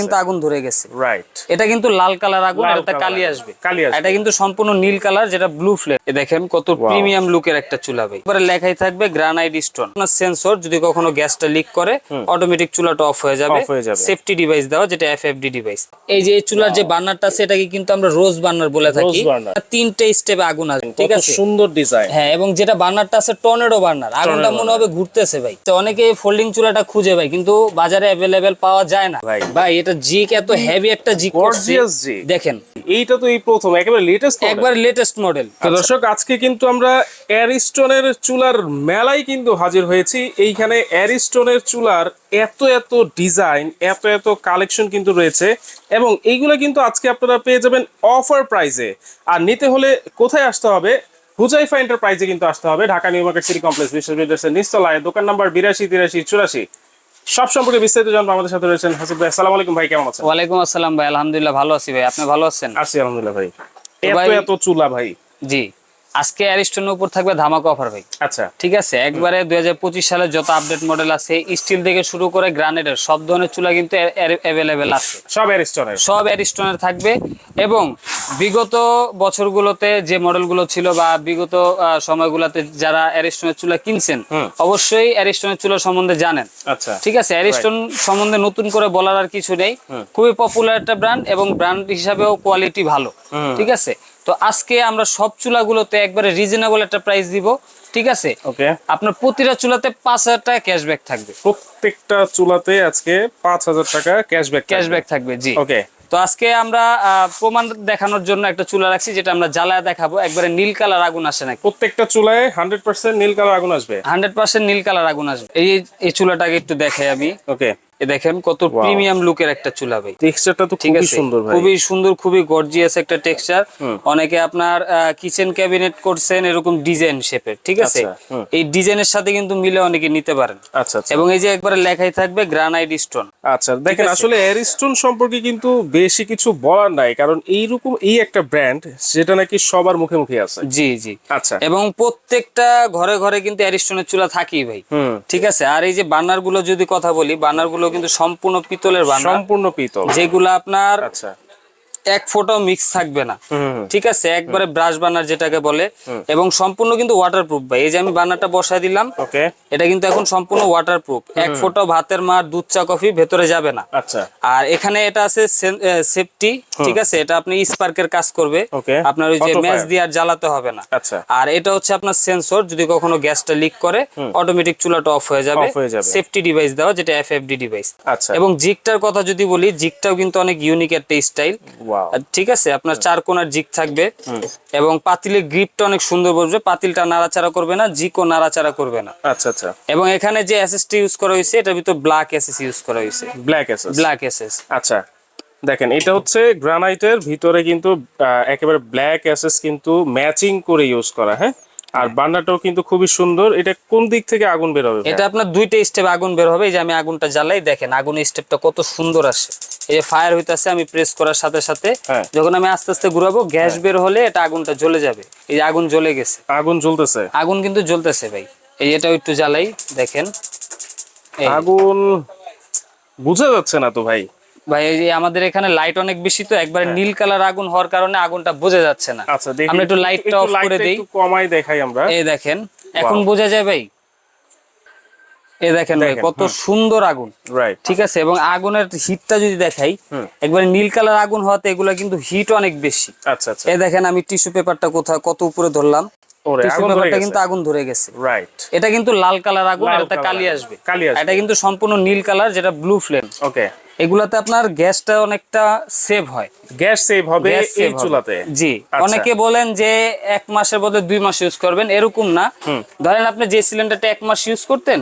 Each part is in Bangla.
কিন্তু আগুন ধরে গেছে। রাইট এটা কিন্তু লাল কালার আগুন এটা কালি আসবে। কালি আসবে। এটা কিন্তু সম্পূর্ণ নীল কালার যেটা ব্লু ফ্লেম দেখেন কত প্রিমিয়াম লুকের একটা চুলা ভাই। এবারে লেখাই থাকবে গ্রানাইট স্টোন আপনার সেন্সর যদি কখনো গ্যাসটা লিক করে অটোমেটিক চুলাটা অফ হয়ে যাবে। সেফটি ডিভাইস দেওয়া যেটা এফএফডি ডিভাইস এই যে চুলার যে বার্নারটা আছে এটাকে কিন্তু আমরা রোজ বার্নার বলে থাকি। তিনটে স্টেপে আগুন আসবে ঠিক আছে? সুন্দর ডিজাইন হ্যাঁ এবং যেটা বার্নারটা আছে টর্নেডো বার্নার আগুনটা মনে হবে ঘুরতেছে ভাই। তো অনেকে ফোল্ডিং চুলাটা খুঁজে ভাই কিন্তু বাজারে অ্যাভেলেবেল পাওয়া যায় না। ভাই। ভাই এটা জিক এত হেভি একটা জিক জিক। দেখেন। এইটা তো এই প্রথম একেবারে লেটেস্ট একবার লেটেস্ট মডেল তো দর্শক আজকে কিন্তু আমরা অ্যারিস্টনের চুলার মেলায় কিন্তু হাজির হয়েছি। এইখানে অ্যারিস্টনের চুলার এত এত ডিজাইন এত এত কালেকশন কিন্তু রয়েছে। এবং এইগুলো কিন্তু আজকে আপনারা পেয়ে যাবেন অফার প্রাইসে আর নিতে হলে কোথায় আসতে হবে? হুজাইফা এন্টারপ্রাইজে কিন্তু আসতে হবে। Dhaka New Market City Complex বিশ্ববিদ্যালয়ের নিচতলায়। দোকান নাম্বার বিরাশি তিরাশি চুরাশি। সব সম্পর্কে বিস্তারিত জানব আমাদের সাথে রয়েছেন হাসিব ভাই। আসসালামু আলাইকুম ভাই কেমন আছেন? ওয়ালাইকুম আসসালাম ভাই আলহামদুলিল্লাহ ভালো আছি ভাই। আপনি ভালো আছেন? আছি আলহামদুলিল্লাহ ভাই এত এত চুলা ভাই। জি। আজকে অ্যারিস্টনের উপর থাকবে ধামাকা অফার ভাই। আচ্ছা। ঠিক আছে? একবারে দুই সালে যত আপডেট মডেল আছে স্টিল থেকে শুরু করে গ্রানাইটের সব ধরনের চুলা কিন্তু অ্যাভেলেবেল আছে। সব অ্যারিস্টনের। সব অ্যারিস্টনের থাকবে এবং বিগত বছরগুলোতে যে মডেলগুলো ছিল বা বিগত সময়গুলোতে যারা অ্যারিস্টনের চুলা কিনছেন অবশ্যই অ্যারিস্টনের চুলা সম্বন্ধে জানেন। আচ্ছা। ঠিক আছে? অ্যারিস্টন সম্বন্ধে নতুন করে বলার আর কিছু নেই। খুবই পপুলার একটা ব্র্যান্ড এবং ব্র্যান্ড হিসাবেও কোয়ালিটি ভালো। ঠিক আছে? তো আজকে আমরা সব চুলাগুলোতে একবারে রিজনেবল একটা প্রাইস দিব ঠিক আছে? ওকে আপনার প্রতিটা চুলাতে পাঁচ হাজার টাকা ক্যাশব্যাক থাকবে। প্রত্যেকটা চুলাতে আজকে পাঁচ হাজার টাকা ক্যাশব্যাক ক্যাশব্যাক থাকবে জি। ওকে তো আজকে আমরা প্রমাণ দেখানোর জন্য একটা চুলা রাখছি যেটা আমরা জ্বালায় দেখাবো। একবারে নীল কালার আগুন আসে নাকি? প্রত্যেকটা চুলায় হান্ড্রেড পার্সেন্ট নীল কালার আগুন আসবে। হান্ড্রেড পার্সেন্ট নীল কালার আগুন আসবে। এই এই চুলাটাকে একটু দেখাই আমি। ওকে দেখেন কত প্রিমিয়াম লুকের একটা চুলা ভাই। টেক্সচারটা তো খুবই সুন্দর ভাই। খুবই সুন্দর খুবই গর্জিয়াস একটা টেক্সচার অনেকে আপনার কিচেন ক্যাবিনেট করছেন এরকম ডিজাইন শেপের ঠিক আছে? আচ্ছা, এই ডিজাইনের সাথে কিন্তু মিলে অনেকে নিতে পারেন। আচ্ছা আচ্ছা। এবং এই যে একবারে লেখাই থাকবে গ্রানাইট স্টোন আচ্ছা দেখেন আছে? আসলে অ্যারিস্টন সম্পর্কে কিন্তু বেশি কিছু বলার নাই কারণ এইরকম এই একটা ব্র্যান্ড যেটা নাকি সবার মুখে মুখে আছে। জি জি। আচ্ছা। এবং প্রত্যেকটা ঘরে ঘরে কিন্তু অ্যারিস্টনের চুলা থাকেই ভাই। ঠিক আছে? আর এই যে বার্নারগুলো যদি কথা বলি বার্নারগুলো কিন্তু সম্পূর্ণ পিতলের বার্নার সম্পূর্ণ পিতল। যেগুলো আপনার আচ্ছা। এক ফোঁটাও মিক্স থাকবে না। ঠিক আছে? একবারে ব্রাশ বার্নার যেটাকে বলে। এবং সম্পূর্ণ কিন্তু ওয়াটারপ্রুফ ভাই। এই যে আমি বার্নারটা বসায় দিলাম ওকে। এটা কিন্তু এখন সম্পূর্ণ ওয়াটারপ্রুফ এক ফোঁটাও ভাতের মার দুধ চা কফি ভেতরে যাবে না। আচ্ছা। আর এখানে এটা আছে সেফটি ঠিক আছে? এটা আপনি স্পার্কের কাজ করবে. আপনার ওই যে ম্যাচ দিয়ে আর জ্বালাতে হবে না। আচ্ছা। আর এটা হচ্ছে আপনার সেন্সর যদি কখনো গ্যাসটা লিক করে অটোমেটিক চুলাটা অফ হয়ে যাবে। সেফটি ডিভাইস দেওয়া যেটা এফএফডি ডিভাইস আচ্ছা। এবং জিগটার কথা যদি বলি জিগটাও কিন্তু অনেক ইউনিক একটা স্টাইল ঠিক আছে আপনার চার কোনার জিক থাকবে এবং পাতিলের গ্রিপটা অনেক সুন্দর বসবে পাতিলটা নাড়াচাড়া করবে না জিকও নাড়াচাড়া করবে না। আচ্ছা আচ্ছা। এবং এখানে যে এসএসটি ইউজ করা হয়েছে এটার ভিতর ব্ল্যাক এসএস ইউজ করা হয়েছে। ব্ল্যাক এসেস ব্ল্যাক এসএস আচ্ছা দেখেন এটা হচ্ছে গ্রানাইটের ভিতরে কিন্তু একেবারে ব্ল্যাক অ্যাসেস কিন্তু ম্যাচিং করে ইউজ করা হ্যাঁ? আর বান্নাটাও কিন্তু খুবই সুন্দর। এটা কোন দিক থেকে আগুন বের হবে এটা আপনার দুইটা স্টেপ আগুন বের হবে এই যে আমি আগুনটা জ্বালাই দেখেন আগুনের স্টেপটা কত সুন্দর আসে। এই ফায়ার হইতাছে আমি প্রেস করার সাথে সাথে হ্যাঁ। যখন আমি আস্তে আস্তে ঘুরাবো গ্যাস বের হলে এটা আগুনটা জ্বলে যাবে। এই যে আগুন জ্বলে গেছে। আগুন জ্বলতেছে। আগুন কিন্তু জ্বলতেছে ভাই। এই এটাও একটু জ্বালাই দেখেন। আগুন বোঝা যাচ্ছে না তো ভাই। ভাই এই যে আমাদের এখানে লাইট অনেক বেশি তো একবার নীল কালার আগুন হওয়ার কারণে আগুনটা বোঝা যাচ্ছে না। আচ্ছা দেখি আমরা একটু লাইটটা অফ করে দেই। একটু কমাই দেখাই আমরা। এই দেখেন এখন বোঝা যায় ভাই। এই দেখেন ভাই কত সুন্দর আগুন। রাইট ঠিক আছে এবং আগুনের হিটটা যদি দেখাই একবারে নীল কালার আগুন হওয়াতে এগুলা কিন্তু হিট অনেক বেশি। আচ্ছা আচ্ছা। এই দেখেন আমি টিস্যু পেপারটা কোথায় কত উপরে ধরলাম। কিন্তু আগুন ধরে গেছে। রাইট এটা কিন্তু লাল কালার আগুন। আসবে। কালি আসবে। এটা কিন্তু সম্পূর্ণ নীল কালার যেটা ব্লু ফ্লেম ওকে এগুলাতে আপনার গ্যাসটা অনেকটা সেভ হয়। গ্যাস সেভ হবে এই চুলাতে? জি। আচ্ছা। অনেকে বলেন যে এক মাসের বদলে দুই মাস ইউজ করবেন এরকম না। ধরেন আপনি যে সিলিন্ডারটা এক মাস ইউজ করতেন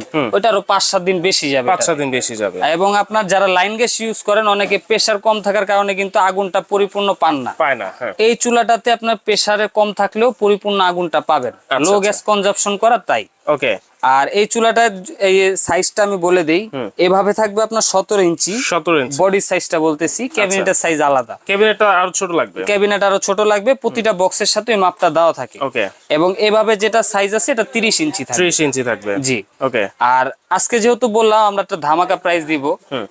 আরও পাঁচ সাত দিন বেশি যাবে পাঁচ সাত দিন বেশি যাবে। এবং আপনার যারা লাইন গ্যাস ইউজ করেন অনেকে প্রেসার কম থাকার কারণে কিন্তু আগুনটা পরিপূর্ণ পান না। পায় না হ্যাঁ। এই চুলাটাতে আপনার প্রেসারে কম থাকলেও পরিপূর্ণ আগুনটা পাবেন। লো। গ্যাস কনজাপশন করা তাই। ওকে আর এই চুলাটা এই সাইজটা আমি বলে দেই এভাবে থাকবে আপনার সতেরো ইঞ্চি। সতেরো ইঞ্চি। বডি সাইজটা বলতেছি ক্যাবিনেটের সাইজ আলাদা। ক্যাবিনেটটা আরও ছোট লাগবে। ক্যাবিনেট আরও ছোট লাগবে প্রতিটা বক্সের সাথে মাপটা দেওয়া থাকে। ওকে এবং এভাবে যেটা সাইজ আছে এটা তিরিশ ইঞ্চি থাকবে। ত্রিশ ইঞ্চি থাকবে। জি। ওকে আর আজকে যেহেতু বললাম আমরা একটা ধামাকা প্রাইস দিব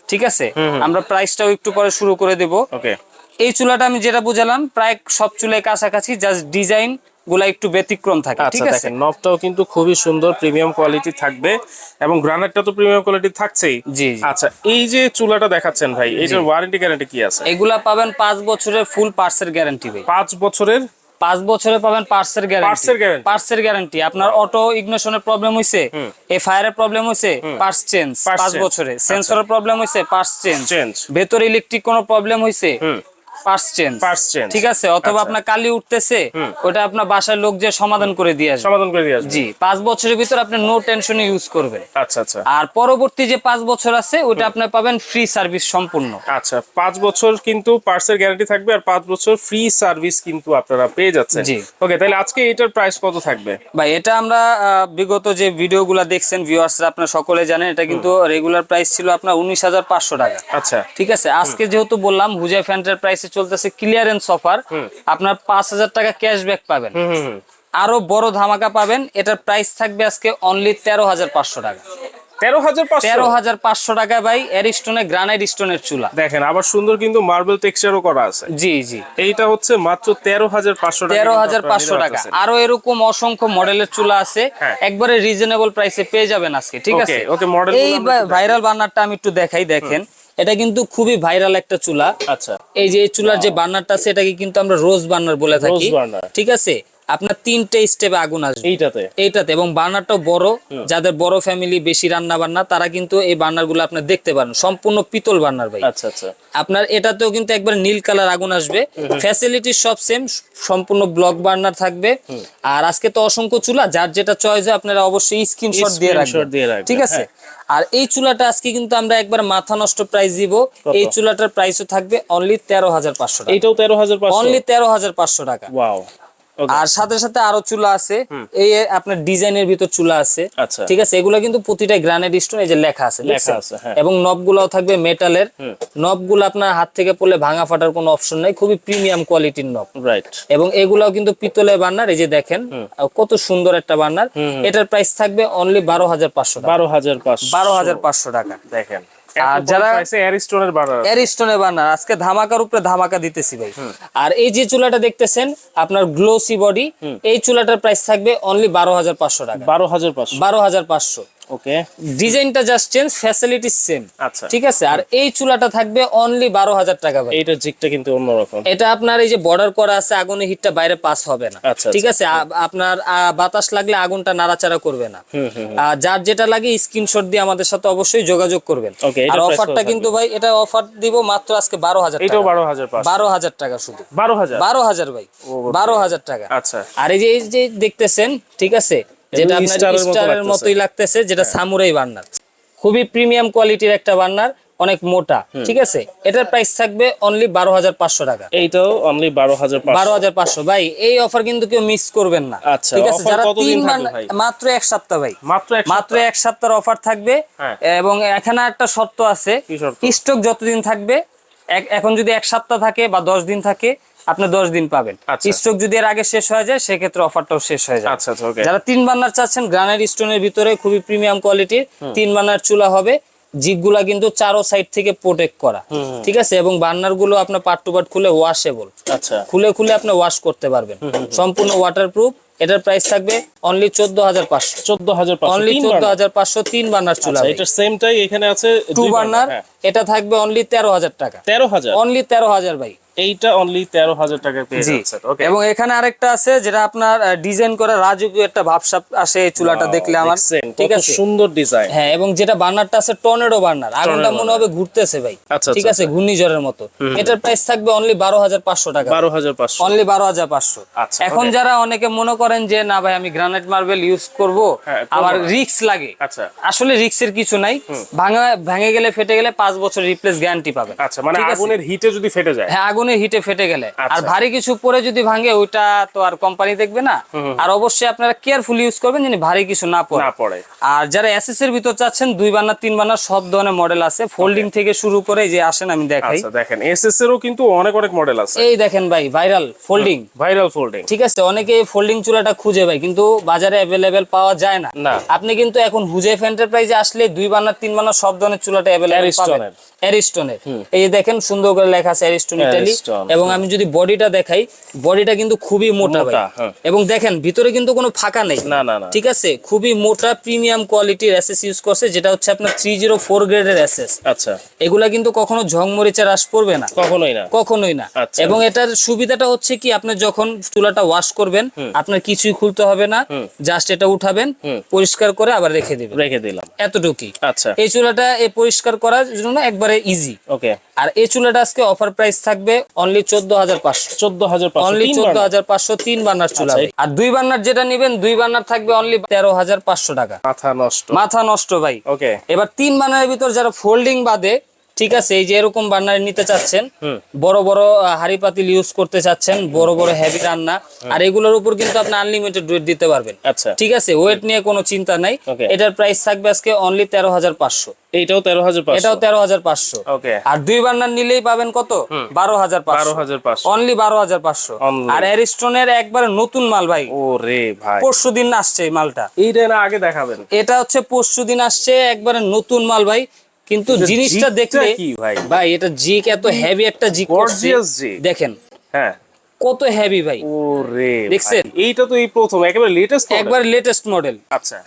ঠিক আছে? আমরা প্রাইসটাও একটু পরে শুরু করে দেব। ওকে এই চুলাটা আমি যেটা বুঝালাম প্রায় সব চুলের কাছাকাছি জাস্ট ডিজাইন গুলা একটু ব্যতিক্রম থাকে ঠিক আচ্ছা আছে? দেখেন নবটাও কিন্তু খুবই সুন্দর প্রিমিয়াম কোয়ালিটি থাকবে এবং গ্রানাইটটা তো প্রিমিয়াম কোয়ালিটি থাকছেই। জি আচ্ছা এই যে চুলাটা দেখাচ্ছেন ভাই এটার ওয়ারেন্টি গ্যারান্টি কি আছে? এগুলা পাবেন পাঁচ বছরের ফুল পার্সের গ্যারান্টি ভাই। পাঁচ বছরের? পাঁচ বছরে পাবেন পার্সের গ্যারান্টি পার্সের গ্যারান্টি আপনার অটো ইগনিশনের প্রবলেম হইছে এ ফায়ারের প্রবলেম হইছে পার্টস চেঞ্জ পাঁচ বছরে। সেন্সরের প্রবলেম হইছে পার্টস চেঞ্জ। ভেতরে ইলেকট্রিক কোনো প্রবলেম হইছে চেঞ্জ change। ঠিক আছে? অথবা আচ্ছা। আপনার কালি উঠতেছে ওটা আপনার বাসার লোক যে সমাধান করে দিয়ে আসবে। সমাধান করে দিয়ে আসবে। জি পাঁচ বছরের ভিতর আপনি নো টেনশনে ইউজ করবেন। আচ্ছা আচ্ছা। আর পরবর্তী যে পাঁচ বছর আছে ওটা আপনি পাবেন ফ্রি সার্ভিস সম্পূর্ণ। আচ্ছা পাঁচ বছর কিন্তু পার্সের গ্যারান্টি থাকবে আর পাঁচ বছর ফ্রি সার্ভিস কিন্তু আপনারা পেয়ে যাচ্ছেন। জি। ওকে তাহলে আজকে এটার প্রাইস কত থাকবে? ভাই এটা আমরা বিগত যে ভিডিওগুলো দেখছেন ভিউয়ার্সরা আপনারা সকলে জানেন এটা কিন্তু রেগুলার প্রাইস ছিল আপনার উনিশ হাজার পাঁচশো টাকা। আচ্ছা। ঠিক আছে? আজকে যেহেতু বললাম হুজাই ফ্যান্টের প্রাইসে চলতেছে ক্লিয়ারেন্স অফার আপনার পাঁচ হাজার টাকা ক্যাশব্যাক পাবেন। আরও বড় ধামাকা পাবেন এটার প্রাইস থাকবে আজকে অনলি তেরো হাজার পাঁচশো টাকা। তেরো হাজার পাঁচশো? টাকা ভাই এরিস্টোনে গ্রানাইট স্টোনের চুলা। দেখেন আবার সুন্দর কিন্তু মার্বেল টেক্সচারও করা আছে। জি জি। এইটা হচ্ছে মাত্র তেরো হাজার পাঁচশো তেরো হাজার পাঁচশো টাকা। আরও এরকম অসংখ্য মডেলের চুলা আছে হ্যাঁ। একবারে রিজনেবল প্রাইসে পেয়ে যাবেন আজকে ঠিক আছে? এই গুলো আমরা ভাইরাল বার্নারটা আমি একটু দেখাই দেখেন। এটা কিন্তু খুবই ভাইরাল একটা চুলা। আচ্ছা। এই যে চুলার যে বার্নারটা আছে এটাকে কিন্তু আমরা রোজ বার্নার বলে থাকি। ঠিক আছে? আপনার তিনটে স্টেপে আগুন আসবে। এইটাতে? এইটাতে এবং বার্নারটাও বড়। যাদের বড় ফ্যামিলি বেশি রান্না বান্না তারা কিন্তু এই বার্নারগুলো আপনার দেখতে পারেন। সম্পূর্ণ পিতল বার্নার ভাই। আচ্ছা আচ্ছা। আপনার এটাতেও কিন্তু একবার নীল কালার আগুন আসবে। ফ্যাসিলিটি সব সেম সম্পূর্ণ ব্লক বার্নার থাকবে। আর আজকে তো অসংখ্য চুলা যার যেটা চয়েস হয় আপনারা অবশ্যই স্ক্রিনশট দিয়ে রাখবেন। দিয়ে রাখবেন, ঠিক আছে? হ্যাঁ। আর এই চুলাটা আজকে কিন্তু আমরা একবার মাথা নষ্ট প্রাইস দিব। এই চুলাটার প্রাইসও থাকবে অনলি তেরো হাজার পাঁচশো টাকা। এইটাও তেরো হাজার অনলি তেরো হাজার পাঁচশো টাকা। ওয়াও আর সাথে সাথে আরও চুলা আছে। এই আপনার ডিজাইনের ভিতর চুলা আছে। আচ্ছা। ঠিক আছে? এগুলো কিন্তু প্রতিটা গ্রানাইট স্টোন এই যে লেখা আছে লেখা দেখছেন? আছে, হ্যাঁ। এবং নবগুলাও থাকবে মেটালের নবগুলো আপনার হাত থেকে পড়লে ভাঙা ফাটার কোনো অপশন নাই খুবই প্রিমিয়াম কোয়ালিটির নব। রাইট এবং এগুলাও কিন্তু পিতলের বার্নার এই যে দেখেন কত সুন্দর একটা বার্নার এটার প্রাইস থাকবে অনলি বারো হাজার পাঁচশো টাকা। বারো হাজার পাঁচশো। বারো হাজার পাঁচশো টাকা দেখেন। আর যারা- অ্যারিস্টোনের বানার এরিস্টোনে বার্নার আজকে ধামাকার উপরে ধামাকা দিতেছি ভাই। আর এই যে চুলাটা দেখতেছেন আপনার গ্লোসি বডি এই চুলাটার প্রাইস থাকবে অনলি বারো হাজার পাঁচশো টাকা। বারো হাজার পাঁচশো। বারো হাজার পাঁচশো। ওকে। ডিজাইনটা জাস্ট চেঞ্জ ফ্যাসিলিটি সেম আচ্ছা। ঠিক আছে? আর এই চুলাটা থাকবে অনলি বারো হাজার টাকা ভাই এইটার জিকটা কিন্তু অন্যরকম। এটা আপনার এই যে বর্ডার করা আছে আগুনের হিটটা বাইরে পাস হবে না। আচ্ছা, ঠিক আছে? আপনার বাতাস লাগলে আগুনটা নাড়াচাড়া করবে না। আর যার যেটা লাগে স্ক্রিনশট দিয়ে আমাদের সাথে অবশ্যই যোগাযোগ করবেন। আর অফারটা কিন্তু ভাই এটা অফার দিব মাত্র আজকে বারো হাজার বারো হাজার বারো হাজার টাকা শুধু। বারো হাজার? বারো হাজার ভাই। বারো হাজার টাকা। আচ্ছা। আর এই যে এই যে দেখতেছেন ঠিক আছে? যেটা আপনার স্টারের। মতোই লাগতেছে যেটা সামুরাই বার্নার খুবই প্রিমিয়াম কোয়ালিটির একটা বার্নার অনেক মোটা ঠিক আছে? এটার প্রাইস থাকবে অনলি বারো হাজার পাঁচশো টাকা। এইটাও অনলি বারো হাজার বারো হাজার পাঁচশো। ভাই এই অফার কিন্তু কেউ মিস করবেন না। আচ্ছা, ঠিক আছে? যারা তিন? মাত্র এক সপ্তাহ ভাই। মাত্র এক মাত্র এক সপ্তাহের অফার থাকবে। হ্যাঁ। এবং এখানে একটা শর্ত আছে। স্টক যতদিন থাকবে এখন যদি এক সপ্তাহ থাকে বা দশ দিন থাকে আপনি দশ দিন পাবেন। আচ্ছা। স্টক যদি এর আগে শেষ হয়ে যায় সেক্ষেত্রে অফারটাও শেষ হয়ে যায় আচ্ছা আচ্ছা যারা তিন বার্নার চাচ্ছেন গ্রানাইট স্টোনের ভিতরে খুবই প্রিমিয়াম কোয়ালিটির তিন বার্নার চুলা হবে। জিগগুলা কিন্তু চারো সাইড থেকে প্রোটেক্ট করা। ঠিক আছে? এবং বার্নারগুলো আপনার পার্ট টু পার্ট খুলে ওয়াশেবল আচ্ছা। খুলে খুলে আপনি ওয়াশ করতে পারবেন। সম্পূর্ণ ওয়াটারপ্রুফ এটার প্রাইস থাকবে অনলি চোদ্দ হাজার পাঁচশো। চোদ্দ হাজার অনলি চোদ্দ হাজার পাঁচশো তিন বার্নার চুলা আচ্ছা, এটার সেমটাই এখানে আছে টু বার্নার হ্যাঁ। এটা থাকবে অনলি তেরো হাজার টাকা। তেরো হাজার? অনলি তেরো হাজার ভাই। এইটা অনলি তেরো হাজার পেয়ে যাচ্ছেন। এবং এখানে আরেকটা আছে যেটা আপনার ডিজাইন করা রাজকীয় একটা ভাবসাব আসে এই চুলাটা দেখলে আমার। ঠিক আছে? সুন্দর ডিজাইন হ্যাঁ এবং যেটা বার্নারটা আছে টর্নেডো বার্নার। আগুনটা মনে হবে ঘুরতেছে ভাই। আচ্ছা, ঠিক আচ্ছা, আছে ঘূর্ণিঝড়ের মতো। এটার প্রাইস থাকবে অনলি বারো হাজার পাঁচশো টাকা। বারো হাজার পাঁচশো। অনলি বারো হাজার পাঁচশো। আচ্ছা, এখন যারা অনেকে মনে করেন যে না ভাই আমি গ্রানাইট মার্বেল ইউজ করব আমার রিক্স লাগে। আচ্ছা। আসলে রিক্সের কিছু নাই। ভাঙা ভেঙে গেলে ফেটে গেলে পাঁচ বছর রিপ্লেস গ্যারান্টি পাবে আচ্ছা মানে আগুনের হিটে যদি ফেটে যায়। হ্যাঁ আগুন আগুনে হিটে ফেটে গেলে। আর আচ্ছা। ভারী কিছু পরে যদি ভাঙে ওইটা তো আর কোম্পানি দেখবে না। আর অবশ্যই আপনারা কেয়ারফুল ইউজ করবেন যেন ভারী কিছু না পড়ে। পড়ে। আর যারা এসএস এর ভিতর চাচ্ছেন দুই বান্নার তিন বান্নার সব ধরনের মডেল আছে। ফোল্ডিং থেকে শুরু করে যে আসেন আমি দেখাই। আচ্ছা দেখেন এসএস এরও কিন্তু অনেক অনেক মডেল আছে। এই দেখেন ভাই ভাইরাল ফোল্ডিং ভাইরাল ফোল্ডিং ঠিক আছে অনেকে এই ফোল্ডিং চুলাটা খুঁজে ভাই কিন্তু বাজারে অ্যাভেলেবেল পাওয়া যায় না। আপনি কিন্তু এখন হুজেফ এন্টারপ্রাইজে আসলে দুই বান্নার তিন বান্নার সব ধরনের চুলাটা অ্যাভেলেবেল পাবেন। অ্যারিস্টনের এই দেখেন সুন্দর করে লেখা আছে অ্যারিস্টন ইটালি এবং আমি যদি বডিটা দেখাই বডিটা কিন্তু খুবই মোটা ভাই। এবং দেখেন ভিতরে কিন্তু কোনো ফাঁকা নেই। না না ঠিক আছে? খুবই মোটা প্রিমিয়াম কোয়ালিটির এসএস ইউজ করছে যেটা হচ্ছে আপনার থ্রি জিরো ফোর গ্রেডের এসএস আচ্ছা। এগুলা কিন্তু কখনো ঝংমরিচা হ্রাস পড়বে না। কখনোই না। কখনোই না। আচ্ছা। এবং এটার সুবিধাটা হচ্ছে কি আপনি যখন চুলাটা ওয়াশ করবেন আপনার কিছুই খুলতে হবে না। জাস্ট এটা উঠাবেন পরিষ্কার করে আবার রেখে দিবেন। রেখে দিলাম। এতটুকুই। আচ্ছা। এই চুলাটা এই পরিষ্কার করার জন্য একবারে ইজি ওকে আর এই চুলাটা আজকে অফার প্রাইস থাকবে অনলি চোদ্দ হাজার পাঁচশো। চোদ্দ হাজার অনলি চোদ্দ হাজার পাঁচশো তিন বান্নার চুলা আচ্ছা। আর দুই বান্নার যেটা নিবেন দুই বান্নার থাকবে অনলি তেরো হাজার পাঁচশো টাকা। মাথা নষ্ট। মাথা নষ্ট ভাই। ওকে এবার তিন বান্নার ভিতর যারা ফোল্ডিং বাদে ঠিক আছে এই যে এরকম বার্নার নিতে চাচ্ছেন বড় বড় হাঁড়ি পাতিল ইউজ করতে চাচ্ছেন বড় বড় হেভি রান্না আর এগুলোর উপর কিন্তু আপনি আনলিমিটেড ওয়েট দিতে পারবেন। আচ্ছা। ঠিক আছে ওয়েট নিয়ে কোনো চিন্তা নাই। এটার প্রাইস থাকবে আজকে অনলি তেরো হাজার পাঁচশো। এইটাও তেরো হাজার এটাও তেরো হাজার পাঁচশো। ওকে আর দুই বার্নার নিলেই পাবেন কত? বারো হাজার বারো অনলি বারো হাজার পাঁচশো। আর অ্যারিস্টনের একবারে নতুন মাল ভাই। ও রে ভাই। পরশু দিন আসছে এই মালটা। এইটা না আগে দেখাবেন। এটা হচ্ছে পরশু দিন আসছে একবারে নতুন মাল ভাই। কিন্তু জিনিসটা দেখলে কি ভাই? ভাই এটা জিক এত হেভি একটা জিক করছে। দেখেন। হ্যাঁ। কত হেভি ভাই। ওরে রে দেখছেন? এইটা তো এই প্রথম একেবারে লেটেস্ট একবার লেটেস্ট মডেল আচ্ছা।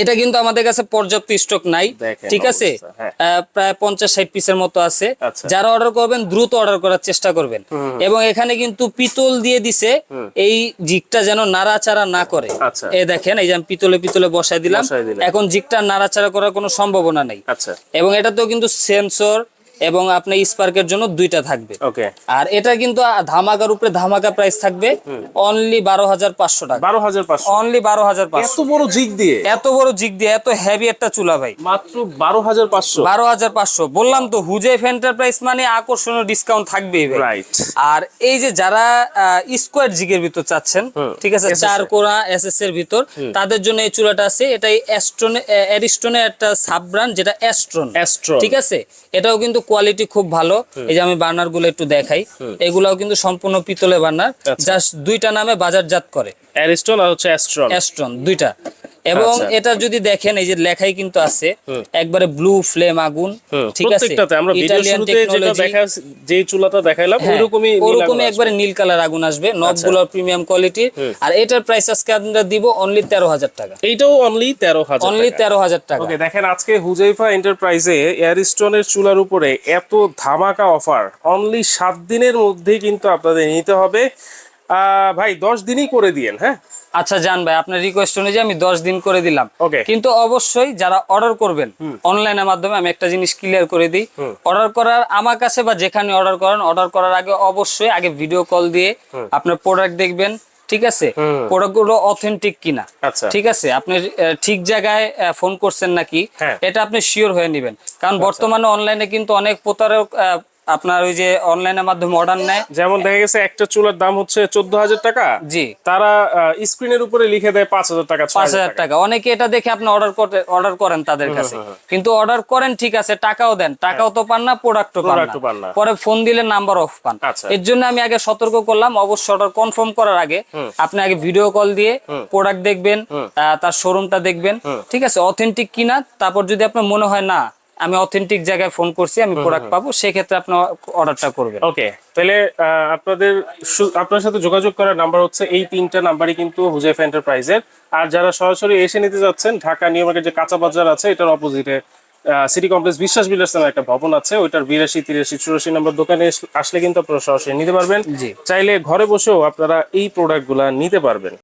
এটা কিন্তু আমাদের কাছে পর্যাপ্ত স্টক নাই ঠিক আছে? হ্যাঁ। প্রায় পঞ্চাশ ষাট পিসের মতো আছে। আচ্ছা। যারা অর্ডার করবেন দ্রুত অর্ডার করার চেষ্টা করবেন। এবং এখানে কিন্তু পিতল দিয়ে দিছে এই জিকটা যেন নাড়াচাড়া না করে। আচ্ছা। এ দেখেন এই যে আমি পিতলে পিতলে বসাই দিলাম। এখন জিকটা নাড়াচাড়া করার কোনো সম্ভাবনা নেই। এবং এবং এটাতেও কিন্তু সেন্সর এবং আপনার স্পার্কের জন্য দুইটা থাকবে। ওকে আর এটা কিন্তু ধামাকার উপরে ধামাকা প্রাইস থাকবে অনলি বারো হাজার পাঁচশো টাকা। বারো হাজার পাঁচশো। অনলি বারো হাজার এত বড় জিগ দিয়ে? এত বড় জিগ দিয়ে এত হেভি একটা চুলা ভাই। মাত্র বারো হাজার পাঁচশো। বারো হাজার পাঁচশো। বললাম তো হুজেফ এন্টারপ্রাইজ মানে আকর্ষণীয় ডিসকাউন্ট থাকবেই ভাই। রাইট আর এই যে যারা স্কোয়ার জিগের ভিতর চাচ্ছেন ঠিক আছে? চার কোরা এস এস এর ভিতর তাদের জন্য এই চুলাটা আছে। এটাই অ্যাস্ট্রন অ্যারিস্টনের একটা সাব ব্র্যান্ড যেটা অ্যাস্ট্রন অ্যাস্ট্রো ঠিক আছে? এটাও কিন্তু কোয়ালিটি খুব ভালো। এই যে আমি বার্নারগুলো একটু দেখাই। এগুলাও কিন্তু সম্পূর্ণ পিতলে বার্নার। আচ্ছা। জাস্ট দুইটা নামে বাজারজাত করে। অ্যারিস্টন আর হচ্ছে অ্যাস্ট্রন অ্যাস্ট্রন দুইটা। এবং আচ্ছা। এটা যদি দেখেন এই যে লেখাই কিন্তু আছে একবারে ব্লু ফ্লেম আগুন ঠিক আছে? প্রত্যেকটাতে আমরা ভিডিও শুরুতে যেটা দেখা যে চুলাটা দেখাইলাম ওইরকমই নীল ওরকমই একবারে নীল কালার আগুন আসবে আচ্ছা। নবগুলো প্রিমিয়াম কোয়ালিটি আর এটার প্রাইস আজকে আমরা দিব অনলি তেরো হাজার টাকা। এইটাও অনলি তেরো হাজার অনলি তেরো হাজার টাকা। ওকে দেখেন আজকে হুজাইফা এন্টারপ্রাইজে এয়ারস্টোনের চুলার উপরে এত ধামাকা অফার অনলি সাত দিনের মধ্যে কিন্তু আপনাদের নিতে হবে। ভাই দশ দিনই করে দিয়েন হ্যাঁ? আচ্ছা জান ভাই আপনার রিকোয়েস্ট অনুযায়ী আমি দশ দিন করে দিলাম। কিন্তু অবশ্যই যারা অর্ডার করবেন অনলাইনের মাধ্যমে আমি একটা জিনিস ক্লিয়ার করে দিই। অর্ডার করার আমার কাছে বা যেখানে অর্ডার করেন অর্ডার করার আগে অবশ্যই আগে ভিডিও কল দিয়ে আপনার প্রোডাক্ট দেখবেন ঠিক আছে? প্রোডাক্টগুলো অথেন্টিক কিনা আচ্ছা। ঠিক আছে? আপনি ঠিক জায়গায় ফোন করছেন নাকি হ্যাঁ। এটা আপনি শিওর হয়ে নেবেন। কারণ বর্তমানে অনলাইনে কিন্তু অনেক প্রতারক আপনার ওই যে অনলাইনের মাধ্যমে অর্ডার নেয়। যেমন দেখা গেছে একটা চুলার দাম হচ্ছে চোদ্দ হাজার টাকা। জি। তারা স্ক্রিনের উপরে লিখে দেয় পাঁচ হাজার টাকা পাঁচ হাজার টাকা। অনেকে এটা দেখে আপনি অর্ডার করতে অর্ডার করেন তাদের কাছে। কিন্তু অর্ডার করেন ঠিক আছে টাকাও দেন। টাকাও তো পান না প্রোডাক্টও পান না। পরে ফোন দিলে নাম্বার অফ পান। আচ্ছা। এর জন্য আমি আগে সতর্ক করলাম অবশ্যই অর্ডার কনফার্ম করার আগে আপনি আগে ভিডিও কল দিয়ে প্রোডাক্ট দেখবেন তার শোরুমটা দেখবেন ঠিক আছে অথেন্টিক কিনা তারপর যদি আপনার মনে হয় না আমি অথেন্টিক জায়গায় ফোন করছি আমি প্রোডাক্ট পাবো সেক্ষেত্রে আপনি অর্ডারটা করবেন। ওকে তাহলে আপনাদের আপনার সাথে যোগাযোগ করার নাম্বার হচ্ছে এই তিনটা নাম্বারই কিন্তু হুজাইফ এন্টারপ্রাইজের আর যারা সরাসরি এসে নিতে যাচ্ছেন ঢাকা নিউ মার্কেট যে কাঁচা বাজার আছে এটার অপোজিটে সিটি কমপ্লেক্স বিশ্বাস বিলাস নামে একটা ভবন আছে ওইটার বিরাশি তিরাশি চুরাশি নম্বর দোকানে আসলে কিন্তু আপনারা সরাসরি নিতে পারবেন। জি। চাইলে ঘরে বসেও আপনারা এই প্রোডাক্টগুলা নিতে পারবেন।